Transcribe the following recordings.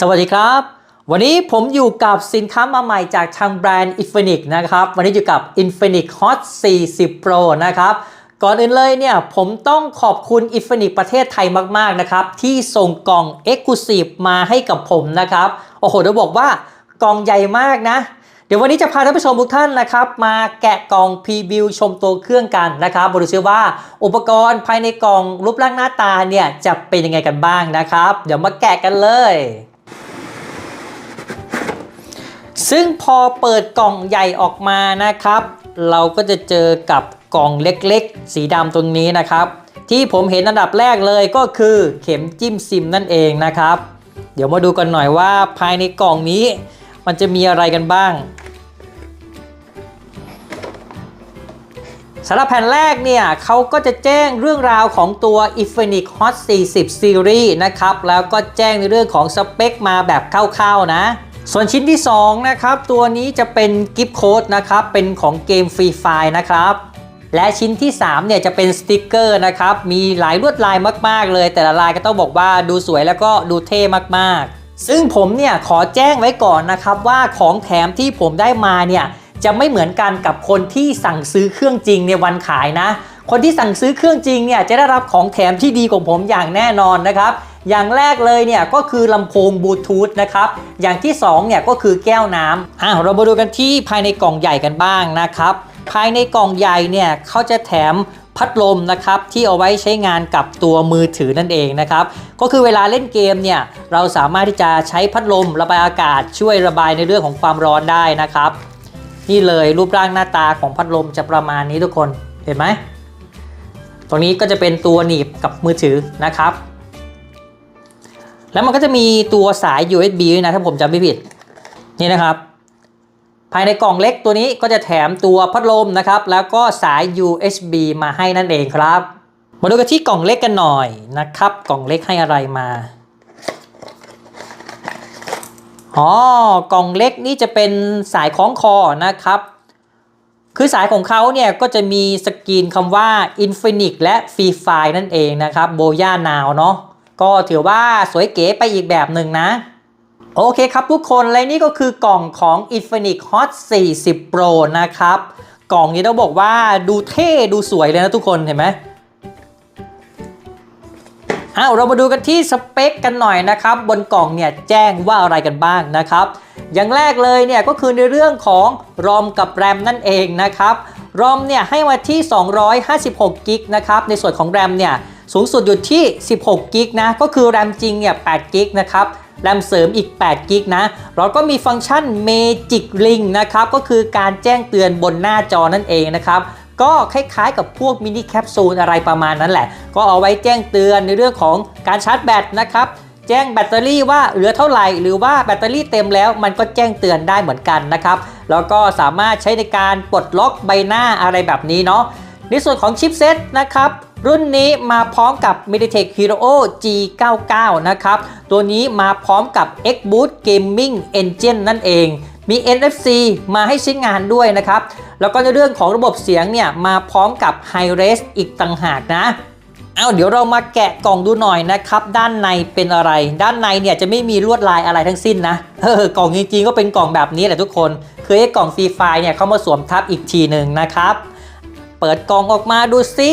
สวัสดีครับ วันนี้ผมอยู่กับสินค้ามาใหม่จากทางแบรนด์ Infinix นะครับ วันนี้อยู่กับ Infinix Hot 40 Pro นะครับก่อนอื่นเลยเนี่ยผมต้องขอบคุณ Infinix ประเทศไทยมาก ๆ นะครับ ที่ส่งกล่อง Exclusive มาให้กับผมนะครับ โอ้โหเดี๋ยวบอกว่ากล่องใหญ่มากนะ เดี๋ยววันนี้จะพาท่านผู้ชมทุกท่านนะครับ มาแกะกล่องพรีวิวชมตัวเครื่องกันนะครับบดูซิว่าอุปกรณ์ภายในกล่องรูปร่างหน้าตาเนี่ยจะเป็นยังไงกันบ้างนะครับ เดี๋ยวมาแกะกันเลย ซึ่งพอเปิดกล่องใหญ่ออกมานะครับ เราก็จะเจอกับกล่องเล็กๆ สีดำตรงนี้นะครับ ที่ผมเห็นอันดับแรกเลยก็คือเข็มจิ้มซิมนั่นเองนะครับ เดี๋ยวมาดูกันหน่อยว่าภายในกล่องนี้มันจะมีอะไรกันบ้างสำหรับแผ่นแรกเนี่ยเขาก็จะแจ้งเรื่องราวของตัว Infinix Hot 40 Series นะครับ แล้วก็แจ้งในเรื่องของสเปคมาแบบคร่าวๆนะ ส่วนชิ้นที่ 2 นะครับ ตัวนี้จะเป็นกิฟต์โค้ดนะครับ เป็นของเกมฟรีไฟนะครับ และชิ้นที่ 3 เนี่ยจะเป็นสติกเกอร์นะครับ มีหลายลวดลายมาก ๆ เลย แต่ละลายก็ต้องบอกว่าดูสวยแล้วก็ดูเท่มากๆ ซึ่งผมเนี่ยขอแจ้งไว้ก่อนนะครับว่าของแถมที่ผมได้มาเนี่ยจะไม่เหมือนกันกับคนที่สั่งซื้อเครื่องจริงในวันขายนะ คนที่สั่งซื้อเครื่องจริงเนี่ยจะได้รับของแถมที่ดีกว่าผมอย่างแน่นอนนะครับ อย่างแรกเลยเนี่ยก็คือลำโพงบลูทูธนะครับ อย่างที่2เนี่ยก็คือแก้วน้ำอะเรามาดูกันที่ภายในกล่องใหญ่กันบ้างนะครับ ภายในกล่องใหญ่เนี่ยเขาจะแถมพัดลมนะครับที่เอาไว้ใช้งานกับตัวมือถือนั่นเองนะครับก็คือเวลาเล่นเกมเนี่ยเราสามารถที่จะใช้พัดลมระบายอากาศช่วยระบายในเรื่องของความร้อนได้นะครับ นี่เลยรูปร่างหน้าตาของพัดลมจะประมาณนี้ทุกคนเห็นไหมตรงนี้ก็จะเป็นตัวหนีบกับมือถือนะครับ แล้วมันก็จะมีตัวสาย USB ด้วยนะถ้าผมจำไม่ผิด นี่นะครับ ภายในกล่องเล็กตัวนี้ก็จะแถมตัวพัดลมนะครับ แล้วก็สาย USB มาให้นั่นเองครับ มาดูกันที่กล่องเล็กกันหน่อยนะครับ กล่องเล็กให้อะไรมาอ๋อกล่องเล็กนี่จะเป็นสายคล้องคอนะครับ คือสายของเขาเนี่ยก็จะมีสกรีนคำว่า Infinix และ Free Fire นั่นเองนะครับโบย่านาวเนาะ ก็ถือว่าสวยเก๋ไปอีกแบบหนึ่งนะ โอเคครับทุกคนและนี่ก็คือกล่องของ Infinix Hot 40 Pro นะครับ กล่องนี้ต้องบอกว่าดูเท่ดูสวยเลยนะทุกคนเห็นไหมอ้าวเรามาดูกันที่สเปคกันหน่อยนะครับ บนกล่องเนี่ยแจ้งว่าอะไรกันบ้างนะครับ อย่างแรกเลยเนี่ยก็คือในเรื่องของ ROM กับ RAM นั่นเองนะครับ ROM เนี่ยให้มาที่ 256กิกนะครับในส่วนของ RAM เนี่ย สูงสุดอยู่ที่16กิกนะก็คือ RAM จริงเนี่ย8กิกนะครับแรมเสริมอีก8กิกนะเราก็มีฟังก์ชัน Magic Link นะครับก็คือการแจ้งเตือนบนหน้าจอนั่นเองนะครับก็คล้ายๆกับพวกมินิแคปซูลอะไรประมาณนั้นแหละ ก็เอาไว้แจ้งเตือนในเรื่องของการชาร์จแบตนะครับแจ้งแบตเตอรี่ว่าเหลือเท่าไหร่ หรือว่าแบตเตอรี่เต็มแล้วมันก็แจ้งเตือนได้เหมือนกันนะครับ แล้วก็สามารถใช้ในการปลดล็อกใบหน้าอะไรแบบนี้เนาะ ในส่วนของชิปเซตนะครับรุ่นนี้มาพร้อมกับ MediaTek Helio G99 นะครับ ตัวนี้มาพร้อมกับ XBoost Gaming Engine นั่นเอง มี NFC มาให้ใช้งานด้วยนะครับ แล้วก็ในเรื่องของระบบเสียงเนี่ย มาพร้อมกับ Hi-Res อีกต่างหากนะเอาเดี๋ยวเรามาแกะกล่องดูหน่อยนะครับ ด้านในเป็นอะไร ด้านในเนี่ยจะไม่มีลวดลายอะไรทั้งสิ้นนะเออกล่องจริงๆก็เป็นกล่องแบบนี้แหละทุกคน คือไอ้กล่องฟรีไฟเนี่ยเขามาสวมทับอีกทีหนึ่งนะครับ เปิดกล่องออกมาดูสิ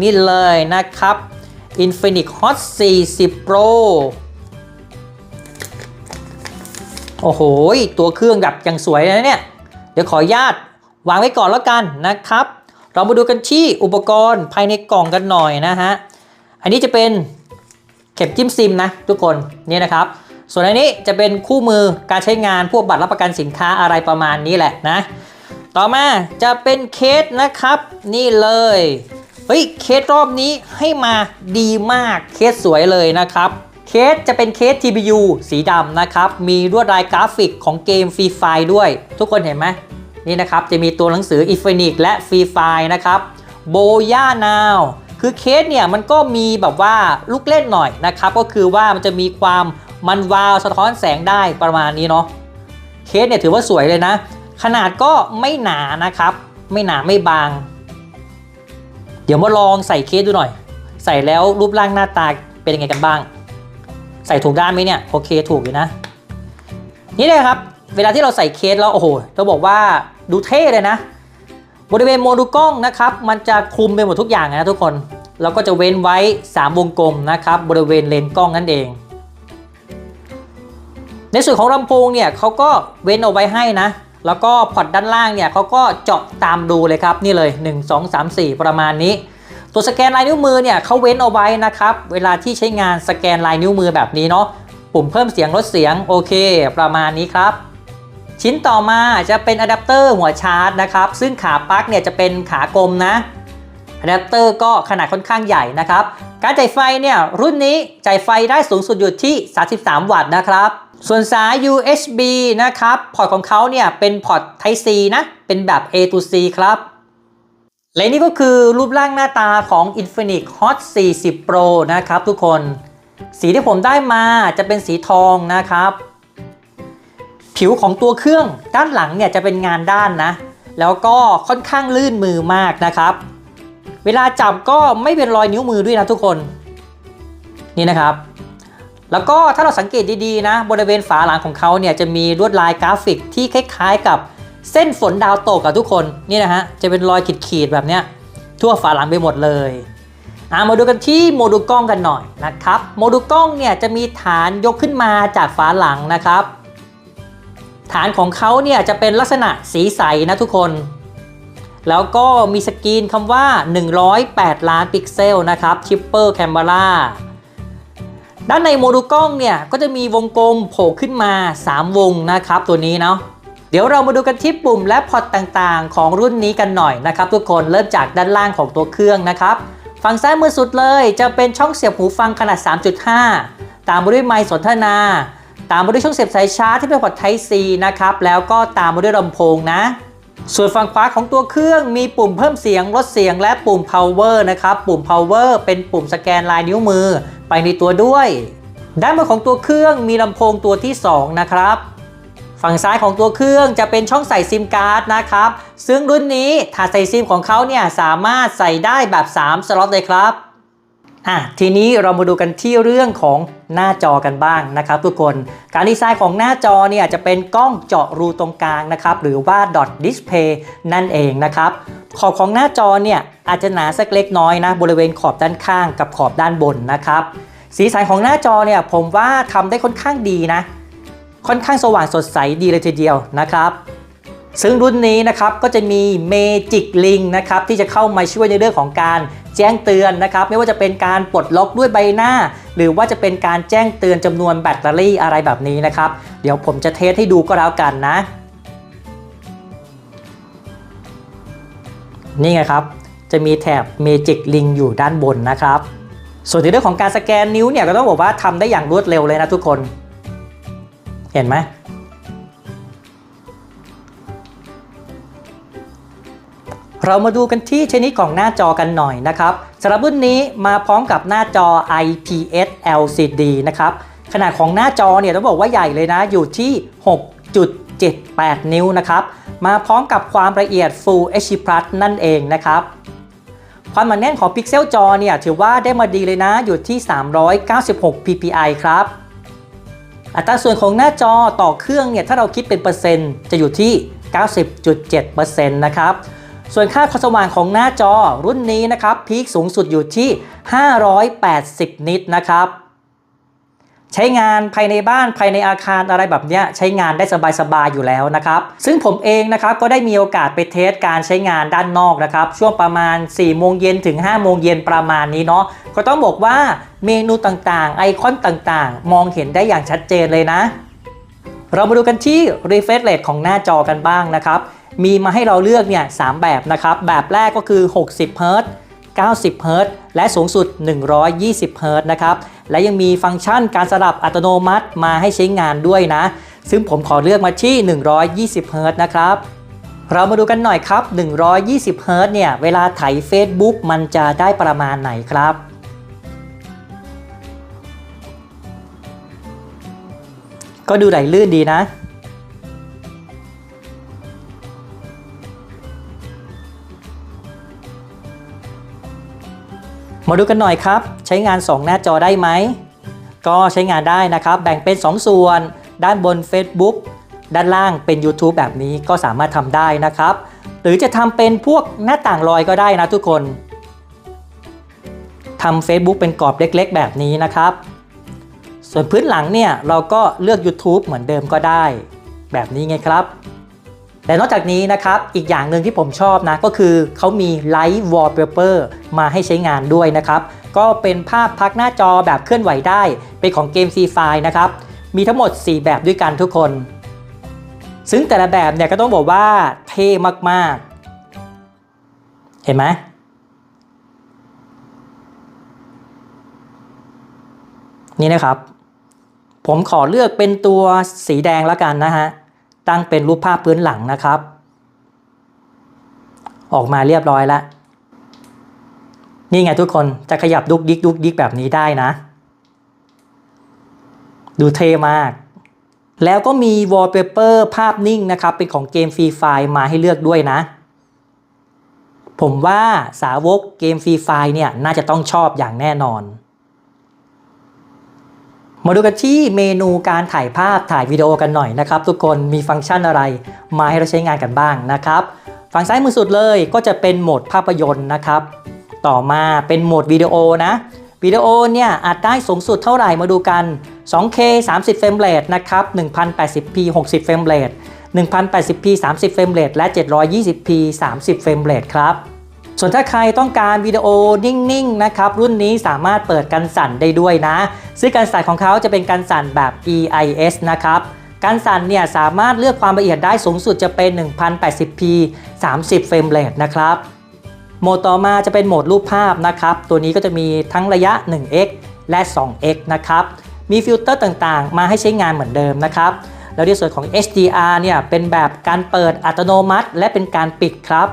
นี่เลยนะครับ Infinix Hot 40 Pro โอ้โห ตัวเครื่องแบบยังสวยนะเนี่ย เดี๋ยวขออนุญาตวางไว้ก่อนแล้วกันนะครับ เรามาดูกันที่อุปกรณ์ภายในกล่องกันหน่อยนะฮะ อันนี้จะเป็นเข็มจิ้มซิมนะทุกคนนี่นะครับ ส่วนอันนี้จะเป็นคู่มือการใช้งานพวกบัตรรับประกันสินค้าอะไรประมาณนี้แหละนะ ต่อมาจะเป็นเคสนะครับ นี่เลยเฮ้ยเคสรอบนี้ให้มาดีมากเคสสวยเลยนะครับเคสจะเป็นเคส TPU สีดำนะครับ มีลวดลายกราฟิกของเกมฟรีไฟด้วย ทุกคนเห็นไหมนี่นะครับ จะมีตัวหนังสือ Infinix และฟรีไฟนะครับโบย่านาวคือเคสเนี่ยมันก็มีแบบว่าลูกเล่นหน่อยนะครับ ก็คือว่ามันจะมีความมันวาวสะท้อนแสงได้ประมาณนี้เนาะเคสเนี่ยถือว่าสวยเลยนะ ขนาดก็ไม่หนานะครับ ไม่หนาไม่บาง เดี๋ยวมาลองใส่เคสดูหน่อย ใส่แล้วรูปร่างหน้าตาเป็นยังไงกันบ้าง ใส่ถูกด้านไหมเนี่ยโอเคถูกอยู่นะ นี่เลยครับ เวลาที่เราใส่เคสแล้วโอ้โหเราบอกว่าดูเท่เลยนะ บริเวณโมดูกล้องนะครับ มันจะคลุมไปหมดทุกอย่างนะทุกคนเราก็จะเว้นไว้ 3 วงกลมนะครับ บริเวณเลนกล้องนั่นเอง ในส่วนของลำโพงเนี่ยเขาก็เว้นเอาไว้ให้นะ แล้วก็พอร์ตด้านล่างเนี่ยเขาก็เจาะตามดูเลยครับนี่เลย 1 2 3 4 ประมาณนี้ ตัวสแกนลายนิ้วมือเนี่ยเขาเว้นเอาไว้นะครับเวลาที่ใช้งานสแกนลายนิ้วมือแบบนี้เนาะปุ่มเพิ่มเสียงลดเสียงโอเค ประมาณนี้ครับ ชิ้นต่อมาจะเป็นอะแดปเตอร์หัวชาร์จนะครับซึ่งขาปลั๊กเนี่ยจะเป็นขากลมนะอะแดปเตอร์ก็ขนาดค่อนข้างใหญ่นะครับ การจ่ายไฟเนี่ยรุ่นนี้จ่ายไฟได้สูงสุดอยู่ที่ 33 วัตต์นะครับ ส่วนสาย USB นะครับ พอร์ตของเขาเนี่ยเป็นพอร์ต Type C นะ เป็นแบบ A to C ครับ และนี่ก็คือรูปร่างหน้าตาของ Infinix Hot 40 Pro นะครับทุกคน สีที่ผมได้มาจะเป็นสีทองนะครับ ผิวของตัวเครื่องด้านหลังเนี่ยจะเป็นงานด้านนะ แล้วก็ค่อนข้างลื่นมือมากนะครับ เวลาจับก็ไม่เป็นรอยนิ้วมือด้วยนะทุกคน นี่นะครับ แล้วก็ถ้าเราสังเกตดีๆนะ บริเวณฝาหลังของเขาเนี่ยจะมีลวดลายกราฟิกที่คล้าย ๆ กับเส้นฝนดาวตกอะทุกคนนี่นะฮะจะเป็นรอยขีดๆแบบเนี้ยทั่วฝาหลังไปหมดเลยอามาดูกันที่โมดูลกล้องกันหน่อยนะครับ โมดูลกล้องเนี่ยจะมีฐานยกขึ้นมาจากฝาหลังนะครับ ฐานของเขาเนี่ยจะเป็นลักษณะสีใสนะทุกคน แล้วก็มีสกรีนคำว่า 108 ล้านพิกเซลนะครับ Triple Camera ด้านในโมดูลกล้องเนี่ยก็จะมีวงกลมโผล่ขึ้นมา 3 วงนะครับตัวนี้เนาะเดี๋ยวเรามาดูกันที่ปุ่มและพอร์ตต่างๆ ของรุ่นนี้กันหน่อยนะครับ ทุกคนเริ่มจากด้านล่างของตัวเครื่องนะครับ ฝั่งซ้ายมือสุดเลยจะเป็นช่องเสียบหูฟังขนาด 3.5 ตามมาด้วยไมค์สนทนา ตามมาด้วยช่องเสียบสายชาร์จที่เป็นพอร์ต Type C นะครับแล้วก็ตามมาด้วยลำโพงนะ ส่วนฝั่งขวาของตัวเครื่องมีปุ่มเพิ่มเสียงลดเสียงและปุ่ม power นะครับ ปุ่ม power เป็นปุ่มสแกนลายนิ้วมือไปในตัวด้วย ด้านบนของตัวเครื่องมีลำโพงตัวที่ 2 นะครับ ฝั่งซ้ายของตัวเครื่องจะเป็นช่องใส่ซิมการ์ดนะครับ ซึ่งรุ่นนี้ถ้าใส่ซิมของเขาเนี่ยสามารถใส่ได้แบบ 3 สล็อตเลยครับ อะทีนี้เรามาดูกันที่เรื่องของหน้าจอกันบ้างนะครับทุกคนการดีไซน์ของหน้าจอเนี่ยจะเป็นกล้องเจาะรูตรงกลางนะครับหรือว่า dot display นั่นเองนะครับขอบของหน้าจอเนี่ยอาจจะหนาสักเล็กน้อยนะบริเวณขอบด้านข้างกับขอบด้านบนนะครับสีสันของหน้าจอเนี่ยผมว่าทำได้ค่อนข้างดีนะ ค่อนข้างสว่างสดใสดีเลยทีเดียวนะครับ ซึ่งรุ่นนี้นะครับก็จะมี Magic Link นะครับที่จะเข้ามาช่วยในเรื่องของการแจ้งเตือนนะครับไม่ว่าจะเป็นการปลดล็อกด้วยใบหน้า หรือว่าจะเป็นการแจ้งเตือนจำนวนแบตเตอรี่อะไรแบบนี้นะครับเดี๋ยวผมจะเทสให้ดูก็แล้วกันนะ นี่ไงครับ จะมีแถบ Magic Link อยู่ด้านบนนะครับ ส่วนในเรื่องของการสแกนนิ้วเนี่ยก็ต้องบอกว่าทำได้อย่างรวดเร็วเลยนะทุกคน เห็นไหม เรามาดูกันที่ชนิดของหน้าจอกันหน่อยนะครับสำหรับรุ่นนี้มาพร้อมกับหน้าจอ IPS LCD นะครับขนาดของหน้าจอเนี่ยต้องบอกว่าใหญ่เลยนะอยู่ที่ 6.78 นิ้วนะครับมาพร้อมกับความละเอียด Full HD Plus นั่นเองนะครับความหนาแน่นของพิกเซลจอเนี่ยถือว่าได้มาดีเลยนะอยู่ที่ 396 ppi ครับอัตราส่วนของหน้าจอต่อเครื่องเนี่ยถ้าเราคิดเป็นเปอร์เซ็นต์จะอยู่ที่ 90.7%นะครับ ส่วนค่าความสว่างของหน้าจอรุ่นนี้นะครับพีคสูงสุดอยู่ที่ 580 นิตนะครับใช้งานภายในบ้านภายในอาคารอะไรแบบเนี้ยใช้งานได้สบายๆอยู่แล้วนะครับ ซึ่งผมเองนะครับก็ได้มีโอกาสไปเทสการใช้งานด้านนอกนะครับ ช่วงประมาณ 4 โมงเย็นถึง 5 โมงเย็นประมาณนี้เนาะก็ต้องบอกว่าเมนูต่างๆ ไอคอนต่างๆ มองเห็นได้อย่างชัดเจนเลยนะ เรามาดูกันที่ refresh rate ของหน้าจอกันบ้างนะครับ มีมาให้เราเลือกเนี่ย3แบบนะครับ แบบแรกก็คือ 60 Hz 90 Hz และสูงสุด 120 Hz นะครับ และยังมีฟังก์ชันการสลับอัตโนมัติมาให้ใช้งานด้วยนะ ซึ่งผมขอเลือกมาที่ 120 Hz นะครับ เรามาดูกันหน่อยครับ 120 Hz เนี่ยเวลาไถ Facebook มันจะได้ประมาณไหนครับก็ดูไหลลื่นดีนะ มาดูกันหน่อยครับ ใช้งาน 2 หน้าจอได้ไหม ก็ใช้งานได้นะครับ แบ่งเป็น 2 ส่วน ด้านบน Facebook ด้านล่างเป็น YouTube แบบนี้ก็สามารถทำได้นะครับ หรือจะทำเป็นพวกหน้าต่างลอยก็ได้นะทุกคนทำ Facebook เป็นกรอบเล็กๆ แบบนี้นะครับ ส่วนพื้นหลังเนี่ยเราก็เลือก YouTube เหมือนเดิมก็ได้ แบบนี้ไงครับ แต่นอกจากนี้นะครับ อีกอย่างหนึ่งที่ผมชอบนะ ก็คือเขามี Light Wallpaper มาให้ใช้งานด้วยนะครับ ก็เป็นภาพพักหน้าจอแบบเคลื่อนไหวได้ เป็นของเกม Free Fire นะครับ มีทั้งหมด 4 แบบด้วยกันทุกคน ซึ่งแต่ละแบบเนี่ยก็ต้องบอกว่าเท่มากๆ เห็นไหมนี่นะครับ ผมขอเลือกเป็นตัวสีแดงแล้วกันนะฮะ ตั้งเป็นรูปภาพพื้นหลังนะครับ ออกมาเรียบร้อยแล้ว นี่ไงทุกคนจะขยับดุกดิกดุกดิกแบบนี้ได้นะ ดูเท่มาก แล้วก็มีวอลเปเปอร์ภาพนิ่งนะครับ เป็นของเกมฟรีไฟมาให้เลือกด้วยนะ ผมว่าสาวกเกมฟรีไฟเนี่ยน่าจะต้องชอบอย่างแน่นอน มาดูกันที่เมนูการถ่ายภาพถ่ายวิดีโอกันหน่อยนะครับ ทุกคนมีฟังก์ชันอะไร มาให้เราใช้งานกันบ้างนะครับ ฝั่งซ้ายมือสุดเลยก็จะเป็นโหมดภาพยนตร์นะครับ ต่อมาเป็นโหมดวิดีโอนะวิดีโอเนี่ยอาจได้สูงสุดเท่าไหร่มาดูกัน 2K 30เฟรมเรทนะครับ 1080p 60เฟรมเรท 1080p 30เฟรมเรทและ 720p 30เฟรมเรทครับ ส่วนถ้าใครต้องการวิดีโอนิ่งๆนะครับรุ่นนี้สามารถเปิดกันสั่นได้ด้วยนะ ซึ่งการสั่นของเขาจะเป็นการสั่นแบบ EIS นะครับการสั่นเนี่ยสามารถเลือกความละเอียดได้สูงสุดจะเป็น 1080p 30 เฟรมเรทนะครับโหมดต่อมาจะเป็นโหมดรูปภาพนะครับ ตัวนี้ก็จะมีทั้งระยะ 1x และ 2x นะครับ มีฟิลเตอร์ต่างๆ มาให้ใช้งานเหมือนเดิมนะครับ แล้วในส่วนของ HDR เนี่ยเป็นแบบการเปิดอัตโนมัติ และเป็นการปิดครับ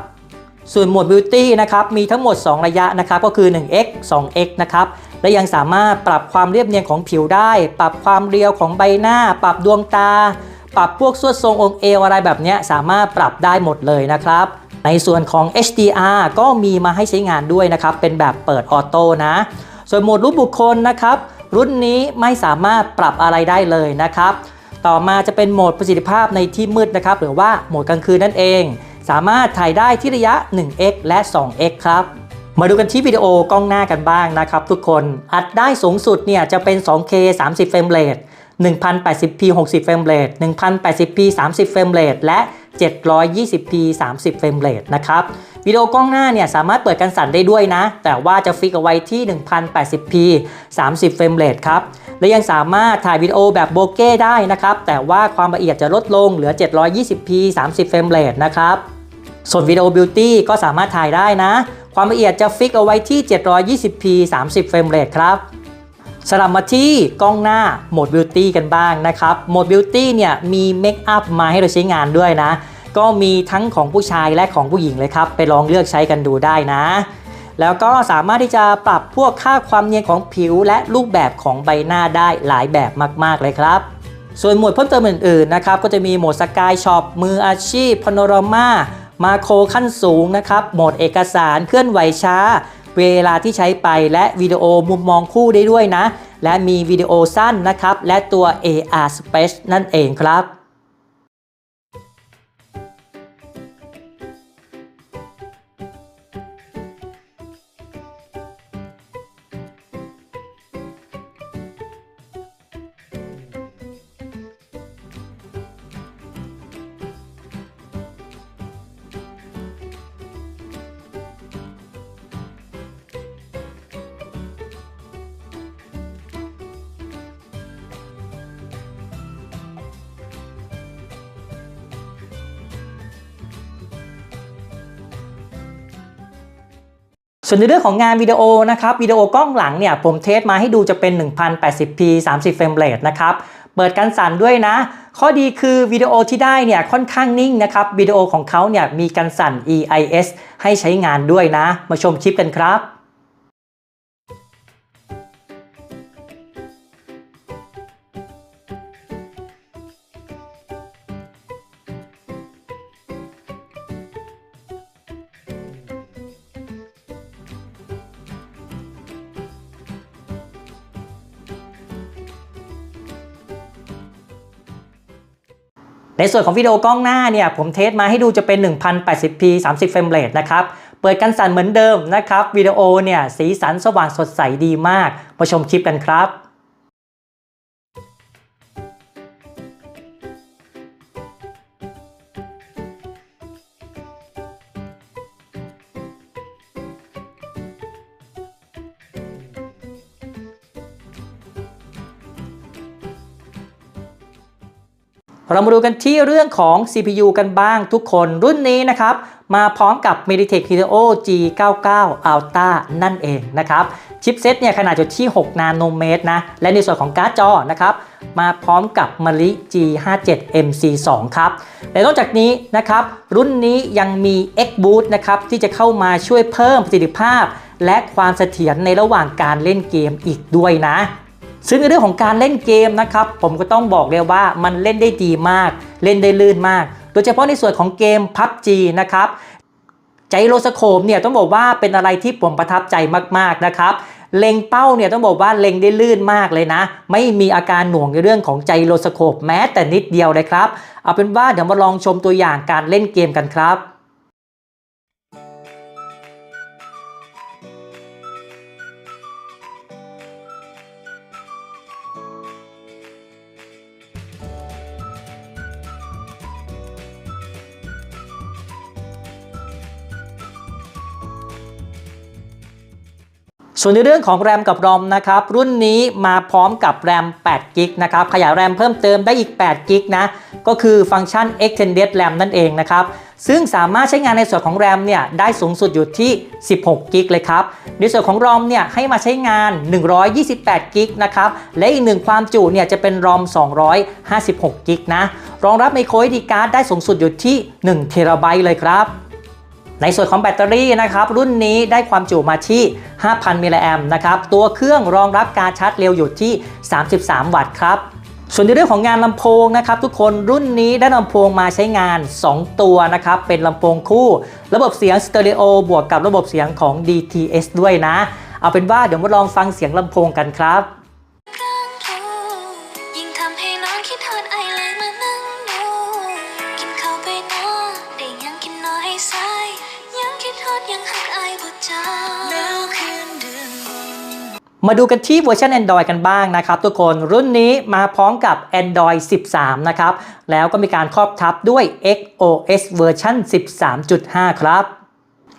ส่วนโหมด Beauty นะครับมีทั้งหมด 2 ระยะนะครับก็คือ 1x 2x นะครับและยังสามารถปรับความเรียบเนียนของผิวได้ ปรับความเรียวของใบหน้า ปรับดวงตา ปรับพวกสวดทรงองค์เอวอะไรแบบนี้สามารถปรับได้หมดเลยนะครับ ในส่วนของ HDR ก็มีมาให้ใช้งานด้วยนะครับ เป็นแบบเปิดออโต้นะ ส่วนโหมดรูปบุคคลนะครับ รุ่นนี้ไม่สามารถปรับอะไรได้เลยนะครับ ต่อมาจะเป็นโหมดประสิทธิภาพในที่มืดนะครับ หรือว่าโหมดกลางคืนนั่นเอง สามารถถ่ายได้ที่ระยะ 1x และ 2x ครับ มาดูกันที่วิดีโอกล้องหน้ากันบ้างนะครับทุกคน อัดได้สูงสุดเนี่ยจะเป็น 2K 30 เฟรมเรท 1080p 60 เฟรมเรท 1080p 30 เฟรมเรท และ 720p 30 เฟรมเรทนะครับ วิดีโอกล้องหน้าเนี่ยสามารถเปิดกันสั่นได้ด้วยนะ แต่ว่าจะฟิกเอาไว้ที่ 1080p 30 เฟรมเรทครับ และยังสามารถถ่ายวิดีโอแบบโบเก้ได้นะครับ แต่ว่าความละเอียดจะลดลงเหลือ 720p 30 เฟรมเรทนะครับ ส่วนวิดีโอบิวตี้ก็สามารถถ่ายได้นะ ความละเอียดจะฟิกเอาไว้ที่ 720p 30เฟรมเรทครับสลับมาที่กล้องหน้าโหมดบิวตี้กันบ้างนะครับโหมดบิวตี้เนี่ยมีเมคอัพมาให้เราใช้งานด้วยนะ ก็มีทั้งของผู้ชายและของผู้หญิงเลยครับ ไปลองเลือกใช้กันดูได้นะ แล้วก็สามารถที่จะปรับพวกค่าความเนียนของผิวและรูปแบบของใบหน้าได้หลายแบบมาก ๆ เลยครับ ส่วนโหมดเพิ่มเติมอื่นๆนะครับก็จะมีโหมดสกายช็อปมืออาชีพพ a น o รามา มาโครขั้นสูงนะครับ โหมดเอกสารเคลื่อนไหวช้า เวลาที่ใช้ไปและวิดีโอมุมมองคู่ได้ด้วยนะ และมีวิดีโอสั้นนะครับ และตัว AR Space นั่นเองครับ ส่วนในเรื่องของงานวิดีโอนะครับวิดีโอกล้องหลังเนี่ยผมเทสมาให้ดูจะเป็น 1080p 30เฟรมเรทนะครับเปิดกันสั่นด้วยนะ ข้อดีคือวิดีโอที่ได้เนี่ยค่อนข้างนิ่งนะครับวิดีโอของเขาเนี่ยมีกันสั่น EIS ให้ใช้งานด้วยนะ มาชมคลิปกันครับ ส่วนของวิดีโอกล้องหน้าเนี่ยผมเทสมาให้ดูจะเป็น 1080p 30 เฟรมเรทนะครับ เปิดกันสั่นเหมือนเดิมนะครับ วิดีโอเนี่ยสีสันสว่างสดใสดีมากมาชมคลิปกันครับ เรามาดูกันที่เรื่องของ CPU กันบ้างทุกคนรุ่นนี้นะครับ มาพร้อมกับ Mediatek Helio G99 Ultra นั่นเองนะครับ ชิปเซตเนี่ยขนาดอยู่ที่ 6 นาโนเมตรนะ และในส่วนของการ์ดจอนะครับ มาพร้อมกับ Mali G57 MC2 ครับ และนอกจากนี้นะครับ รุ่นนี้ยังมี X Boot นะครับ ที่จะเข้ามาช่วยเพิ่มประสิทธิภาพ และความเสถียรในระหว่างการเล่นเกมอีกด้วยนะ ซึ่งในเรื่องของการเล่นเกมนะครับผมก็ต้องบอกเลยว่ามันเล่นได้ดีมาก เล่นได้ลื่นมาก โดยเฉพาะในส่วนของเกม PUBG นะครับใจโรสโคมเนี่ยต้องบอกว่าเป็นอะไรที่ผมประทับใจมากๆนะครับเล็งเป้าเนี่ยต้องบอกว่าเล็งได้ลื่นมากเลยนะ ไม่มีอาการหน่วงในเรื่องของใจโรสโคปแม้แต่นิดเดียวเลยครับ เอาเป็นว่าเดี๋ยวมาลองชมตัวอย่างการเล่นเกมกันครับ ส่วนในเรื่องของแรมกับรอมนะครับรุ่นนี้มาพร้อมกับแรม8 g b นะครับขยายแรมเพิ่มเติมได้อีก8 g b นะก็คือฟังก์ชัน extended RAM นั่นเองนะครับซึ่งสามารถใช้งานในส่วนของแรมเนี่ยได้สูงสุดอยู่ที่ 16 g b เลยครับ ในส่วนของรอมเนี่ยให้มาใช้งาน 128 g b นะครับ และอีกหนึ่งความจุเนี่ยจะเป็นรอม 256 g b นะ รองรับ micro SD card ได้สูงสุดอยู่ที่1 t b เลยครับ ในส่วนของแบตเตอรี่นะครับรุ่นนี้ได้ความจุมาที่ 5,000 มิลลิแอมป์นะครับตัวเครื่องรองรับการชาร์จเร็วอยู่ที่ 33 วัตต์ครับส่วนในเรื่องของงานลำโพงนะครับทุกคนรุ่นนี้ได้ลำโพงมาใช้งาน 2 ตัวนะครับเป็นลำโพงคู่ ระบบเสียงสเตอริโอบวกกับระบบเสียงของ DTS ด้วยนะ เอาเป็นว่าเดี๋ยวมาลองฟังเสียงลำโพงกันครับ มาดูกันที่เวอร์ชัน Android กันบ้างนะครับทุกคนรุ่นนี้มาพร้อมกับ Android 13 นะครับ แล้วก็มีการครอบทับด้วย XOS เวอร์ชัน13.5 ครับ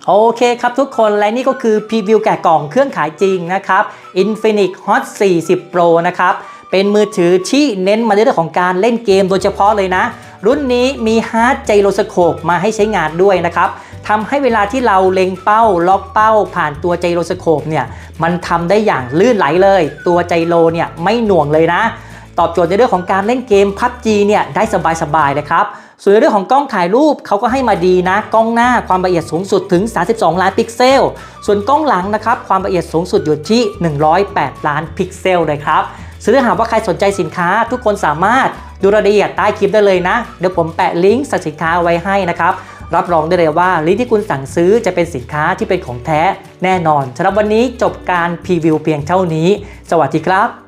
โอเคครับทุกคนและนี่ก็คือพรีวิวแกะกล่องเครื่องขายจริงนะครับ Infinix Hot 40 Pro นะครับ เป็นมือถือที่เน้นมาในเรื่องของการเล่นเกมโดยเฉพาะเลยนะ รุ่นนี้มีฮาร์ดไจโรสโคปมาให้ใช้งานด้วยนะครับทำให้เวลาที่เราเล็งเป้า ล็อกเป้า ผ่านตัวไจโรสโคปเนี่ยมันทำได้อย่างลื่นไหลเลย ตัวไจโรเนี่ยไม่หน่วงเลยนะ ตอบโจทย์ในเรื่องของการเล่นเกม PUBG เนี่ยได้สบายๆเลยครับส่วนในเรื่องของกล้องถ่ายรูปเขาก็ให้มาดีนะ กล้องหน้าความละเอียดสูงสุดถึง 32 ล้านพิกเซล ส่วนกล้องหลังนะครับความละเอียดสูงสุดอยู่ที่ 108 ล้านพิกเซลเลยครับซึ่งถ้าหากว่าใครสนใจสินค้า ทุกคนสามารถดูรายละเอียดใต้คลิปได้เลยนะ เดี๋ยวผมแปะลิงก์สั่งสินค้าไว้ให้นะครับ รับรองได้เลยว่าลิงก์ที่คุณสั่งซื้อจะเป็นสินค้าที่เป็นของแท้แน่นอนสำหรับวันนี้จบการพรีวิวเพียงเท่านี้ สวัสดีครับ